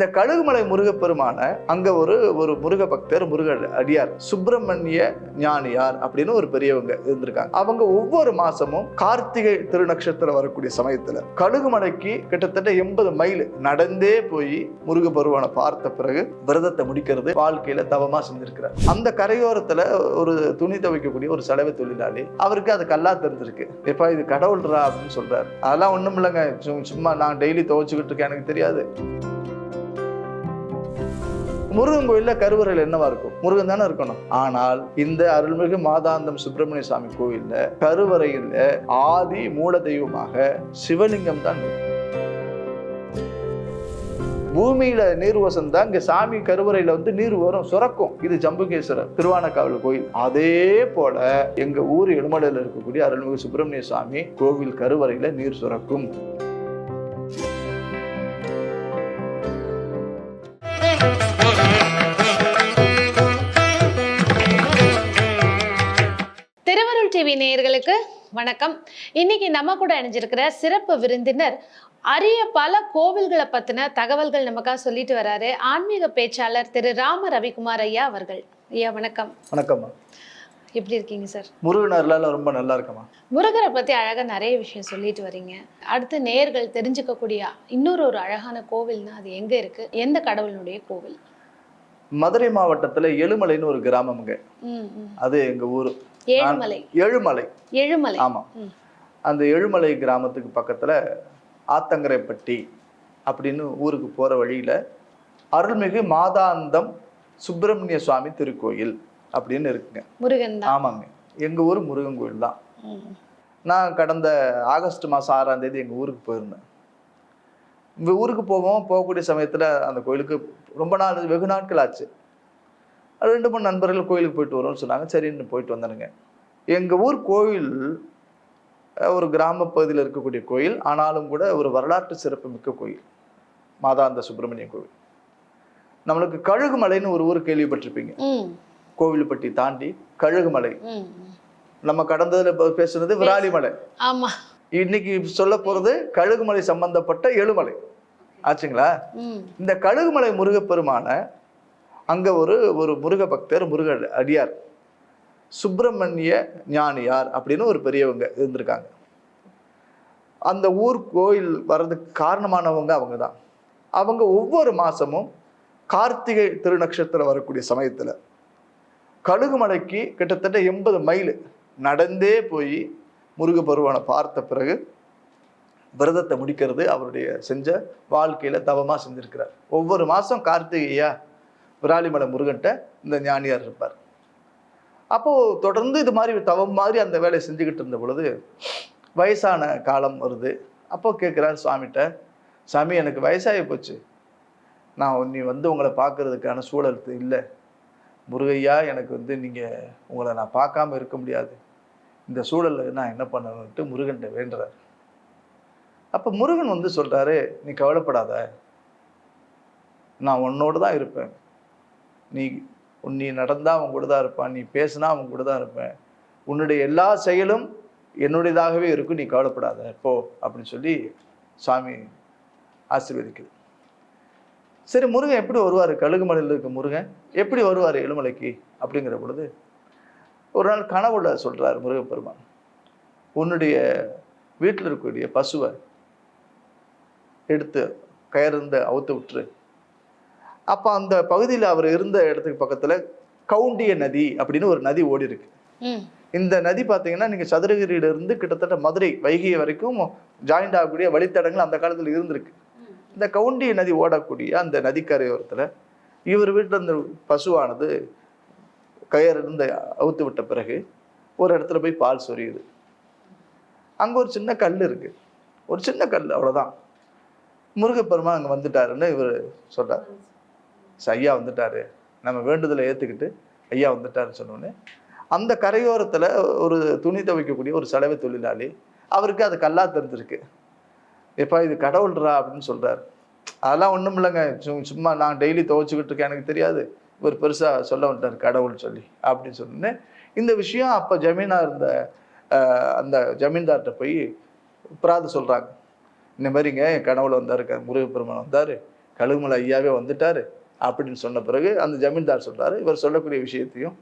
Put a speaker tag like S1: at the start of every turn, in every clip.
S1: இந்த கழுகுமலை முருகப்பெருமான அங்க ஒரு ஒரு முருக பக்தர் முருக அடியார் சுப்பிரமணிய ஞானியார் அப்படின்னு ஒரு பெரியவங்க இருந்திருக்காங்க. அவங்க ஒவ்வொரு மாசமும் கார்த்திகை திருநட்சத்திரம் வரக்கூடிய சமயத்துல கழுகுமலைக்கு கிட்டத்தட்ட எண்பது மைல் நடந்தே போய் முருகப்பெருமானை பார்த்த பிறகு விரதத்தை முடிக்கிறது வாழ்க்கையில தவமா செஞ்சிருக்கிறார். அந்த கரையோரத்துல ஒரு துணி துவைக்கக்கூடிய ஒரு சலவை தொழிலாளி அவருக்கு அது கல்லா தெரிஞ்சிருக்கு. எப்பா இது கடவுள்ரா அப்படின்னு சொல்றாரு. அதெல்லாம் ஒண்ணும் இல்லைங்க. சும்மா நான் டெய்லி துவைச்சுக்கிட்டு இருக்கேன் எனக்கு தெரியாது. முருகன் கோயில்ல கருவறையில் என்னவா இருக்கும்? முருகன் தானே இருக்கணும். ஆனால் இந்த அருள்மிகு மாதாந்தம் சுப்பிரமணிய சுவாமி கோயில்ல கருவறையில் ஆதி மூல தெய்வமாக சிவலிங்கம் தான் பூமியில நீர் வசம் தான் இங்க சாமி கருவறையில வந்து நீர் வரும் சுரக்கும். இது ஜம்புகேஸ்வரர் திருவானக்காவல் கோயில். அதே போல எங்க ஊர் எழுமலையில் இருக்கக்கூடிய அருள்மிகு சுப்பிரமணிய சுவாமி கோவில் கருவறையில நீர் சுரக்கும்.
S2: நேயர்களுக்கு வணக்கம். இன்னைக்கு நம்ம கூட இணைஞ்சிருக்கிற சிறப்பு விருந்தினர் அரிய பல கோவில்களை பத்தின தகவல்கள் நமக்காக சொல்லிட்டு வராரு. ஆன்மீக பேச்சாளர் திரு ராம ரவிக்குமார் ஐயா அவர்கள். ஐயா வணக்கம்.
S1: வணக்கம்மா.
S2: எப்படி இருக்கீங்க சார்?
S1: முருகன் அருளால ரொம்ப நல்லா இருக்கம்மா.
S2: முருகரை பத்தி அழகா நிறைய விஷயம் சொல்லிட்டு வரீங்க. அடுத்து நேயர்கள் தெரிஞ்சுக்கக்கூடிய இன்னொரு ஒரு அழகான கோவில்னா அது எங்க இருக்கு? எந்த கடவுளுடைய கோவில்?
S1: மதுரை மாவட்டத்துல எழுமலைன்னு ஒரு கிராமம்ங்க
S2: ம், ம்.
S1: அது எங்க ஊர்.
S2: ஏழுமலை.
S1: எழுமலை
S2: எழுமலை
S1: ஆமா.
S2: ம்.
S1: அந்த எழுமலை கிராமத்துக்கு பக்கத்துல ஆத்தங்கரைப்பட்டி அப்படின்னு ஊருக்கு போற வழியில அருள்மிகு மாதாந்தம் சுப்பிரமணிய சுவாமி திருக்கோயில் அப்படின்னு இருக்குங்க.
S2: முருகன்
S1: ஆமாங்க. எங்க ஊர் முருகன் கோயில் தான். நான் கடந்த ஆகஸ்ட் மாதம் ஆறாம் தேதி எங்கள் ஊருக்கு போயிருந்தேன். இந்த ஊருக்கு போவோம் போகக்கூடிய சமயத்தில் அந்த கோயிலுக்கு ரொம்ப நாள் வெகு நாட்கள் ஆச்சு. ரெண்டு மூணு நண்பர்கள் கோயிலுக்கு போயிட்டு வரோம்னு சொன்னாங்க. சரின்னு போயிட்டு வந்தேனுங்க எங்கள் ஊர் கோயில் ஒரு கிராம பகுதியில் இருக்கக்கூடிய கோயில். ஆனாலும் கூட ஒரு வரலாற்று சிறப்பு மிக்க கோயில். மாதாந்த சுப்பிரமணிய கோவில். நம்மளுக்கு கழுகுமலைன்னு ஒரு ஊர் கேள்விப்பட்டிருப்பீங்க. கோவில்பட்டி தாண்டி கழுகுமலை. நம்ம கடந்ததுல பேசுனது விராலிமலை.
S2: ஆமா.
S1: இன்னைக்கு சொல்ல போறது கழுகுமலை சம்பந்தப்பட்ட எழுமலை. ஆச்சுங்களா? இந்த கழுகுமலை முருகப்பெருமான அங்கே ஒரு ஒரு முருக பக்தர் முருக அடியார். சுப்பிரமணிய ஞானியார் அப்படின்னு ஒரு பெரியவங்க இருந்திருக்காங்க. அந்த ஊர் கோயில் வர்றதுக்கு காரணமானவங்க அவங்க தான் அவங்க ஒவ்வொரு மாதமும் கார்த்திகை திருநட்சத்திரம் வரக்கூடிய சமயத்தில் கழுகுமலைக்கு கிட்டத்தட்ட எண்பது மைல் நடந்தே போய் முருகப்பெருமானை பார்த்த பிறகு விரதத்தை முடிக்கிறது அவருடைய செஞ்ச வாழ்க்கையில் தவமாக செஞ்சுருக்கிறார். ஒவ்வொரு மாதம் கார்த்திகையா விராலிமலை முருகன்ட்ட இந்த ஞானியார் இருப்பார். அப்போது தொடர்ந்து இது மாதிரி தவம் மாதிரி அந்த வேலையை செஞ்சுக்கிட்டு இருந்த பொழுது வயசான காலம் வருது. அப்போ கேட்குறார் சுவாமிகிட்ட சாமி எனக்கு வயசாகி போச்சு. நான் நீ வந்து உங்களை பார்க்கறதுக்கான சூழல் இல்லை. முருகையா எனக்கு வந்து நீங்கள் உங்களை நான் பார்க்காம இருக்க முடியாது. இந்த சூழலில் நான் என்ன பண்ணணுன்ட்டு முருகன்ட்ட வேண்டுறார். அப்போ முருகன் வந்து சொல்கிறாரு நீ கவலைப்படாத. நான் உன்னோடு தான் இருப்பேன். நீ உன் நீ நடந்தால் அவன் கூட தான் இருப்பான் நீ பேசினா அவன் கூட தான் இருப்பேன். உன்னுடைய எல்லா செயலும் என்னுடையதாகவே இருக்கும் நீ கவலைப்படாத போ அப்படின்னு சொல்லி சாமி ஆசீர்வதிக்குது. சரி முருகன் எப்படி வருவார்? கழுகுமலையில் இருக்க முருகன் எப்படி வருவார் எழுமலைக்கு அப்படிங்கிற பொழுது ஒரு நாள் கனவுல சொல்கிறார் முருகப்பெருமான் உன்னுடைய வீட்டில் இருக்கக்கூடிய பசுவை எடுத்து கயர்ந்து அவுத்து விட்டுரு. அப்போ அந்த பகுதியில் அவர் இருந்த இடத்துக்கு பக்கத்தில் கவுண்டிய நதி அப்படின்னு ஒரு நதி ஓடி இருக்கு. இந்த நதி பார்த்தீங்கன்னா நீங்கள் சதுரகிரியில இருந்து கிட்டத்தட்ட மதுரை வைகை வரைக்கும் ஜாயிண்ட் ஆகக்கூடிய வழித்தடங்கள் அந்த காலத்தில் இருந்திருக்கு. இந்த கவுண்டிய நதி ஓடக்கூடிய அந்த நதிக்கரையோரத்தில் இவர் வீட்டில் இந்த பசுவானது கயறிருந்து அவுத்து விட்ட பிறகு ஒரு இடத்துல போய் பால் சொரியுது. அங்கே ஒரு சின்ன கல் இருக்கு. ஒரு சின்ன கல் அவ்வளோதான் முருகப்பெருமான் அங்கே வந்துட்டாருன்னு இவர் சொல்றார். ஸோ ஐயா வந்துட்டாரு. நம்ம வேண்டுதலை ஏற்றுக்கிட்டு ஐயா வந்துட்டாருன்னு சொன்னோடனே அந்த கரையோரத்தில் ஒரு துணி துவைக்கக்கூடிய ஒரு செலவு தொழிலாளி அவருக்கு அது கல்லா தெரிஞ்சிருக்கு. எப்பா இது கடவுள்ரா அப்படின்னு சொல்கிறார் அதெல்லாம் ஒன்றும் இல்லைங்க. சும்மா நான் டெய்லி துவைச்சிக்கிட்டு இருக்கேன் எனக்கு தெரியாது. இவர் பெருசாக சொல்ல வந்துட்டார் கடவுள் சொல்லி அப்படின்னு சொன்னேன் இந்த விஷயம் அப்போ ஜமீனாக இருந்த அந்த ஜமீன்தார்கிட்ட போய் பிராது சொல்கிறாங்க இந்த மாதிரிங்க என் கனவுல வந்தார் முருகப்பெருமான் வந்தார் கழுகுமலை ஐயாவே வந்துட்டார். அப்படின்னு சொன்ன பிறகு அந்த ஜமீன்தார் சொல்றாரு. இவர் சொல்லக்கூடிய விஷயத்தையும்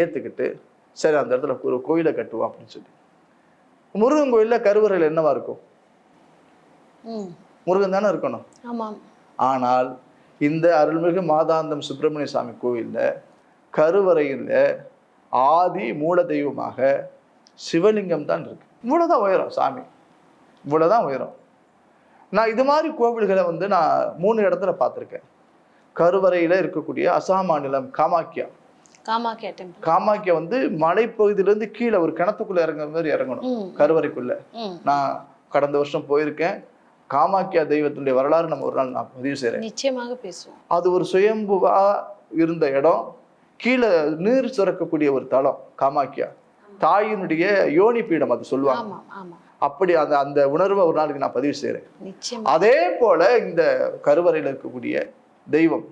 S1: ஏற்றுக்கிட்டு சரி அந்த இடத்துல ஒரு கோயிலை கட்டுவோம் அப்படின்னு சொல்லி. முருகன் கோயிலில் கருவறையில் என்னவா இருக்கும்? முருகன் தானே இருக்கணும். ஆனால் இந்த அருள்மிகு மாதாந்தம் சுப்பிரமணிய சாமி கோயிலில் கருவறையில் ஆதி மூல தெய்வமாக சிவலிங்கம் தான் இருக்கு. இவ்வளோதான் உயரம் சாமி. இவ்வளோதான் உயரம். நான் இது மாதிரி கோவில்களை வந்து நான் மூணு இடத்துல பார்த்துருக்கேன். கருவறையில் இருக்கக்கூடிய அசாம் மாநிலம் காமாக்கியா.
S2: காமாக்கியா டெம்பிள்
S1: காமாக்கியா வந்து மலைப்பகுதியிலேருந்து கீழே ஒரு கிணத்துக்குள்ள இறங்குற மாதிரி இறங்கணும் கருவறைக்குள்ள. நான் கடந்த வருஷம் போயிருக்கேன். காமாக்கியா தெய்வத்தினுடைய வரலாறு நம்ம ஒரு நாள் நான் பதிவு செய்கிறேன்
S2: நிச்சயமாக பேசுவோம்.
S1: அது ஒரு சுயம்புவா இருந்த இடம். கீழே நீர் சுரக்கக்கூடிய ஒரு தலம் காமாக்கியா. தாயினுடைய யோனி பீடம் அது சொல்லுவாங்க. அப்படி அந்த அந்த உணர்வை ஒரு நாளைக்கு நான் பதிவு செய்கிறேன் அதே போல இந்த கருவறையில் இருக்கக்கூடிய தெய்வம்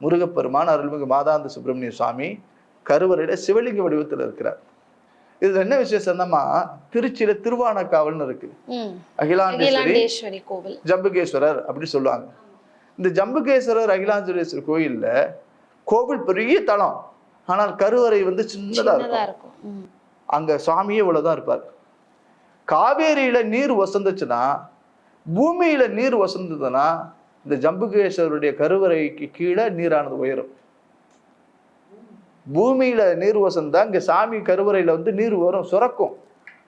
S1: முருகப்பெருமான் அருள்மிகு மாதாந்த சுப்பிரமணிய சுவாமி கருவறையில சிவலிங்க வடிவத்தில் இருக்கிறார். இதுல என்ன விசேஷம்னா திருச்சியில திருவானக்காவல்னு இருக்கு. அகிலாண்டேஸ்வரி
S2: கோவில்.
S1: ஜம்புகேஸ்வரர் அப்படி சொல்லுவாங்க. இந்த ஜம்புகேஸ்வரர் அகிலாஞ்சலேஸ்வரர் கோயில்ல கோவில் பெரிய தலம் ஆனால் கருவறை வந்து சின்னதா இருக்கும். அங்க சுவாமியே இவ்வளவுதான் இருப்பார். காவேரியில நீர் வசந்துச்சுன்னா பூமியில நீர் வசந்ததுன்னா இந்த ஜம்புகேஸ்வரருடைய கருவறைக்கு கீழே நீரானது உயரும். பூமியில நீர் வசந்தா இங்க சாமி கருவறையில வந்து நீர் வரும் சுரக்கும்.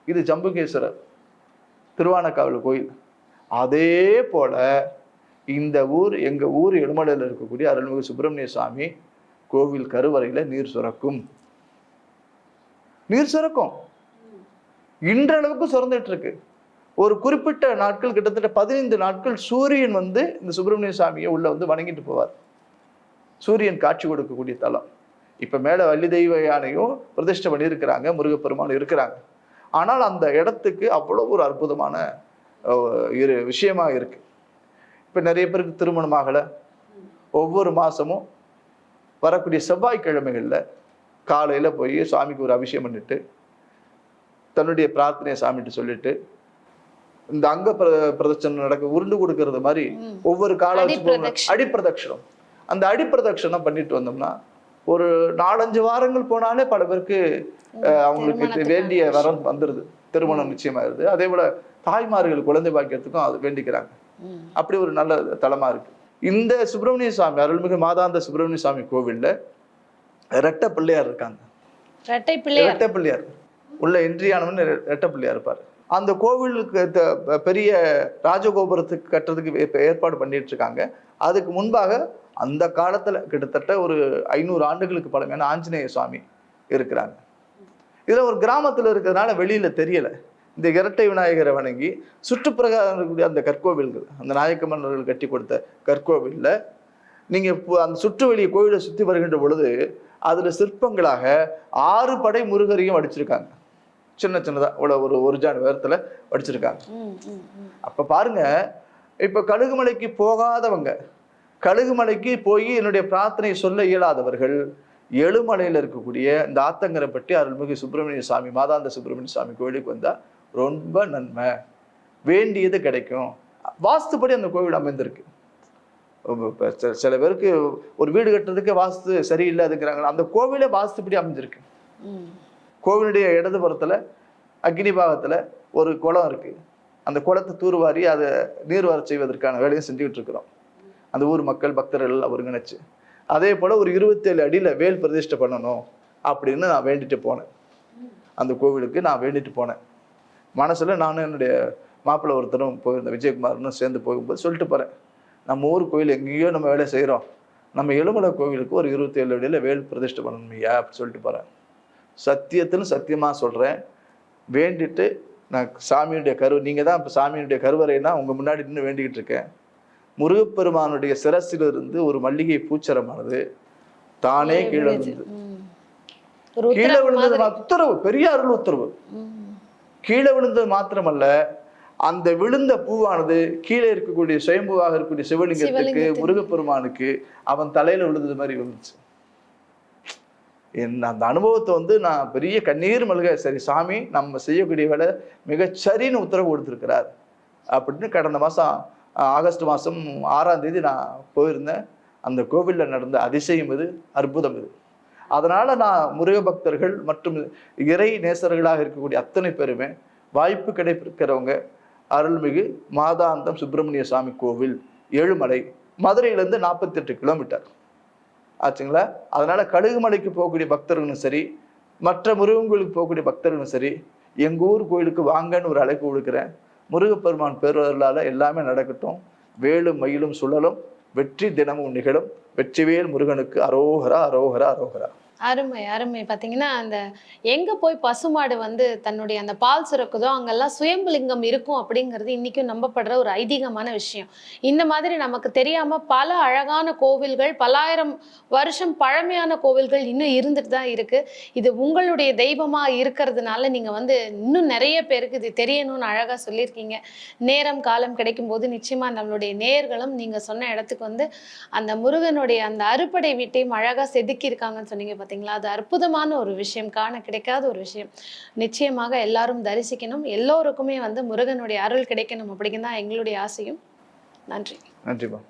S1: இது ஜம்புகேஸ்வரர் திருவானக்காவல் கோயில். அதே போல இந்த ஊர் எங்க ஊர் எழுமலையில் இருக்கக்கூடிய அருள்மிகு சுப்பிரமணிய சுவாமி கோவில் கருவறையில நீர் சுரக்கும். நீர் சுரக்கும். இன்றளவுக்கு சுரந்துட்டு இருக்கு. ஒரு குறிப்பிட்ட நாட்கள் கிட்டத்தட்ட பதினைந்து நாட்கள் சூரியன் வந்து இந்த சுப்பிரமணிய சாமியை உள்ள வந்து வணங்கிட்டு போவார். சூரியன் காட்சி கொடுக்கக்கூடிய தலம். இப்ப மேல வள்ளி தெய்வ யானையும் பிரதிஷ்டை பண்ணியிருக்கிறாங்க முருகப்பெருமான் இருக்கிறாங்க. ஆனால் அந்த இடத்துக்கு அவ்வளோ ஒரு அற்புதமான இரு விஷயமா இருக்கு. இப்ப நிறைய பேருக்கு திருமணம் ஆகலை. ஒவ்வொரு மாசமும் வரக்கூடிய செவ்வாய்க்கிழமைகளில் காலையில போய் சாமிக்கு ஒரு அபிஷேகம் பண்ணிட்டு தன்னுடைய பிரார்த்தனையை சாமிட்டு சொல்லிட்டு இந்த அங்க பிர- பிரதட்சணம் நடக்க உருண்டு கொடுக்கறது மாதிரி. ஒவ்வொரு கால.
S2: அடிப்பிரதட்சணம்.
S1: அந்த அடிப்பிரதட்சணம் பண்ணிட்டு வந்தோம்னா ஒரு நாலஞ்சு வாரங்கள் போனாலே பல பேருக்கு அவங்களுக்கு வேண்டிய. வரம் வந்துருது. திருமணம் நிச்சயமாயிருது. அதே போல தாய்மார்கள் குழந்தை பாக்கியத்துக்கும் அது வேண்டிக்கிறாங்க. அப்படி ஒரு நல்ல தலமா இருக்கு. இந்த சுப்பிரமணிய சுவாமி அருள்மிகு மாதாந்த சுப்பிரமணிய சுவாமி கோவில்ல ரெட்டை பிள்ளையார் இருக்காங்க.
S2: ரெட்டை பிள்ளையார்.
S1: ரெட்டை பிள்ளையார். உள்ள என்ட்ரியானவன் ரெட்டை பிள்ளையார் இருப்பார். அந்த கோவிலுக்கு த- பெரிய ராஜகோபுரத்துக்கு கட்டுறதுக்கு ஏற்பாடு பண்ணிட்டு இருக்காங்க அதுக்கு முன்பாக அந்த காலத்துல கிட்டத்தட்ட ஒரு ஐநூறு ஆண்டுகளுக்கு பழமையான ஆஞ்சநேய சுவாமி இருக்கிறாங்க. இதுல ஒரு கிராமத்துல இருக்கிறதுனால வெளியில தெரியல. இந்த இரட்டை விநாயகரை வணங்கி சுற்றுப்பிரகாரம் இருக்கக்கூடிய அந்த கற்கோவில்கள் அந்த நாயக்க மன்னர்கள் கட்டி கொடுத்த கற்கோவில்ல நீங்க இப்போ அந்த சுற்றுவெளி கோவிலை சுத்தி வருகின்ற பொழுது அதுல சிற்பங்களாக ஆறு படை முருகரையும் அடிச்சிருக்காங்க. சின்ன சின்னதாக இவ்வளோ ஒரு ஒரு ஜான் உயரத்தில் வடிச்சிருக்காங்க அப்போ பாருங்க இப்போ கழுகுமலைக்கு போகாதவங்க கழுகுமலைக்கு போய் என்னுடைய பிரார்த்தனை சொல்ல இயலாதவர்கள் எழுமலையில இருக்கக்கூடிய இந்த ஆத்தங்கரைப்பட்டி அருள்மிகு சுப்பிரமணிய சாமி மாதாந்த சுப்பிரமணிய சாமி கோயிலுக்கு வந்தால் ரொம்ப நன்மை. வேண்டியது கிடைக்கும். வாஸ்துப்படி அந்த கோவில் அமைந்திருக்கு. சில- சில பேருக்கு ஒரு வீடு கட்டுறதுக்கு வாஸ்து சரியில்லை அதுங்கிறாங்களா அந்த கோவிலே வாஸ்துப்படி அமைஞ்சிருக்கு. கோவிலுடைய இடதுபுறத்தில் அக்னி பாகத்தில் ஒரு குளம் இருக்குது அந்த குளத்தை தூர்வாரி அதை நீர் வர செய்வதற்கான வேலையை செஞ்சுக்கிட்டு இருக்கிறோம் அந்த ஊர் மக்கள் பக்தர்கள் எல்லாம் ஒருங்கிணைச்சு. அதே போல் ஒரு இருபத்தேழு அடியில் வேல் பிரதிஷ்டை பண்ணணும் அப்படின்னு நான் வேண்டிட்டு போனேன். அந்த கோவிலுக்கு நான் வேண்டிட்டு போனேன். மனசில் நானும் என்னுடைய மாப்பிள்ளை ஒருத்தரும் போயிருந்தேன் விஜயகுமார்னு சேர்ந்து போகும்போது சொல்லிட்டு போகிறேன் நம்ம ஊர் கோயில் எங்கேயோ நம்ம வேலை செய்கிறோம் நம்ம எழுமலை கோவிலுக்கு ஒரு இருபத்தேழு அடியில் வேல் பிரதிஷ்டை பண்ணணும் ஐயா அப்படின்னு சொல்லிட்டு போகிறேன் சத்தியத்தின்னு சத்தியமா சொல்றேன். வேண்டிட்டு நான் சாமியுடைய கரு நீங்க தான் இப்போ சாமியுடைய கருவறைனா உங்க முன்னாடி நின்று வேண்டிக்கிட்டு இருக்கேன். முருகப்பெருமானுடைய சிரசிலிருந்து ஒரு மல்லிகை பூச்சரமானது தானே கீழே விழுந்தது கீழே விழுந்தது உத்தரவு பெரிய அருள் உத்தரவு. கீழே விழுந்தது மாத்திரமல்ல அந்த விழுந்த பூவானது கீழே இருக்கக்கூடிய சுயம்புவாக இருக்கக்கூடிய சிவலிங்கத்துக்கு. முருகப்பெருமானுக்கு அவன் தலையில விழுந்தது மாதிரி விழுந்துச்சு. என் அந்த அனுபவத்தை வந்து நான் பெரிய கண்ணீர் மல்க சரி சாமி நம்ம செய்யக்கூடிய வேலை மிகச்சரின்னு உத்தரவு கொடுத்துருக்கிறார். அப்படின்னு கடந்த மாதம் ஆகஸ்ட் மாதம் ஆறாம் தேதி நான் போயிருந்தேன். அந்த கோவிலில் நடந்த அதிசயம் இது அற்புதம் இது. அதனால் நான் முருக பக்தர்கள் மற்றும் இறை நேசர்களாக இருக்கக்கூடிய அத்தனை பேருமே வாய்ப்பு கிடைக்கிறவங்க அருள்மிகு மாதாந்தம் சுப்பிரமணிய சுவாமி கோவில் ஏழுமலை மதுரையிலேருந்து நாற்பத்தெட்டு கிலோமீட்டர். ஆச்சுங்களா? அதனால கழுகுமலைக்கு போகக்கூடிய பக்தர்களும் சரி மற்ற முருகன் போகக்கூடிய பக்தர்களும் சரி எங்கள் ஊர் கோயிலுக்கு வாங்கன்னு ஒரு அழைப்பு கொடுக்குறேன். முருகப்பெருமான் பேருவர்களால் எல்லாமே நடக்கட்டும். வேலும் மயிலும் சுழலும் வெற்றி தினமும் நிகழும். வெற்றிவேல் முருகனுக்கு அரோகரா அரோகரா அரோகரா.
S2: அருமை அருமை. பார்த்தீங்கன்னா அந்த எங்கே போய் பசுமாடு வந்து தன்னுடைய அந்த பால் சுரக்குதோ அங்கெல்லாம் சுயம்புலிங்கம் இருக்கும் அப்படிங்கிறது இன்றைக்கும் நம்பப்படுற ஒரு ஐதீகமான விஷயம். இந்த மாதிரி நமக்கு தெரியாமல் பல அழகான கோவில்கள் பல்லாயிரம் வருஷம் பழமையான கோவில்கள் இன்னும் இருந்துட்டு தான் இருக்குது இது உங்களுடைய தெய்வமாக இருக்கிறதுனால நீங்கள் வந்து இன்னும் நிறைய பேருக்கு இது தெரியணும்னு அழகாக சொல்லியிருக்கீங்க. நேரம் காலம் கிடைக்கும் போது நிச்சயமாக நம்மளுடைய நேர்களும் நீங்கள் சொன்ன இடத்துக்கு வந்து அந்த முருகனுடைய அந்த அறுபடை வீட்டையும் அழகாக செதுக்கியிருக்காங்கன்னு சொன்னீங்க பார்த்தீங்களா அது அற்புதமான ஒரு விஷயம் காண கிடைக்காத ஒரு விஷயம். நிச்சயமாக எல்லாரும் தரிசிக்கணும். எல்லோருக்குமே வந்து முருகனுடைய அருள் கிடைக்கணும் அப்படிங்கிறது தான் எங்களுடைய ஆசையும். நன்றி.
S1: நன்றிப்பா.